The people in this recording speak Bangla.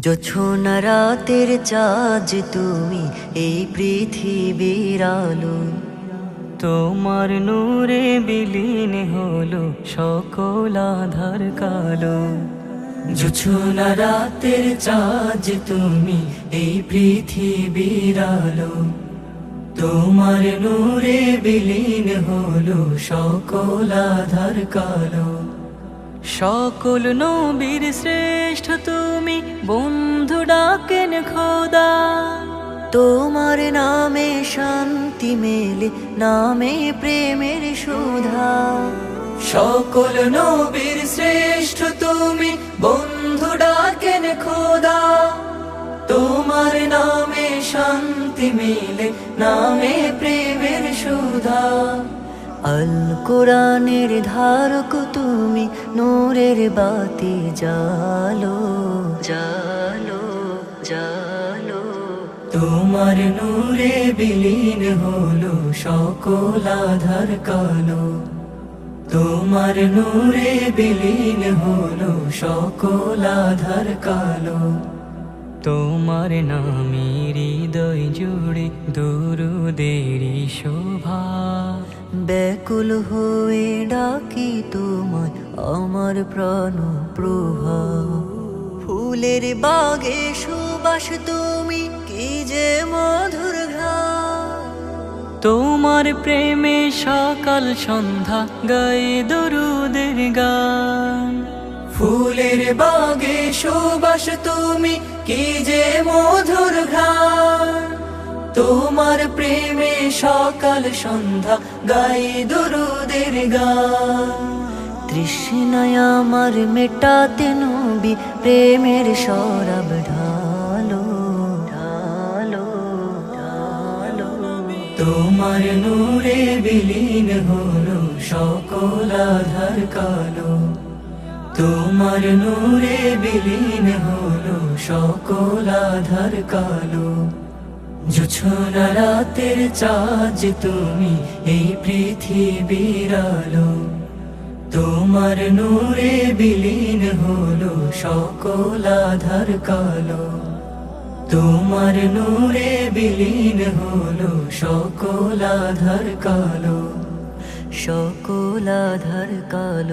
জোছনা রাতের চাঁদ তুমি এই পৃথিবীর আলো। তোমার নূরে বিলীন হলো সকল আধার কালো। জোছনা রাতের চাঁদ তুমি এই পৃথিবীর আলো। তোমার নূরে বিলীন হলো সকল আধার কালো। সকল নবীর শ্রেষ্ঠ তুমি বন্ধু ডাকেন খোদা। তোমার নামে শান্তি মেলে নামে প্রেমের সুধা। সকল নবীর শ্রেষ্ঠ তুমি বন্ধু ডাকেন খোদা। তোমার নামে শান্তি মেলে নামে প্রেমের সুধা। আল কোরআনের ধারক তুমি, নূরের বাতি জালো জালো জালো তোমার নূরে বিলীন হলো সকল আধার কালো। তোমার নূরে বিলীন হলো সকল আধার কালো। তোমার নামে হৃদয় জুড়ে দুরুদেরি শোভা। ব্যাকুল হয়ে ডাকি তোমায় আমার প্রাণ প্রভা। ফুলের বাগে সুবাস তুমি, কি যে মধুর তোমার প্রেমে সকাল সন্ধ্যা গায়ে দরুদের গান। ফুলের বাগে সুবাস তুমি, কি যে মধুর তোমার প্রেমে সকাল সন্ধ্যা গাই দরুদের গান। তৃষ্ণায় আমার মেটাতে নবী প্রেমের সরব ঢালো ঢালো ঢালো। তোমার নূরে বিলীন হলো সকল আধার কালো। তোমার নূরে বিলীন হলো সকল আধার কালো। জুছনা রাতের চাঁদ তুমি এই পৃথিবীর আলো। তোমার নূরে বিলীন হলো সকল আধার কালো। তোমার নূরে বিলীন হলো সকল আধার কালো। সকল আধার কালো।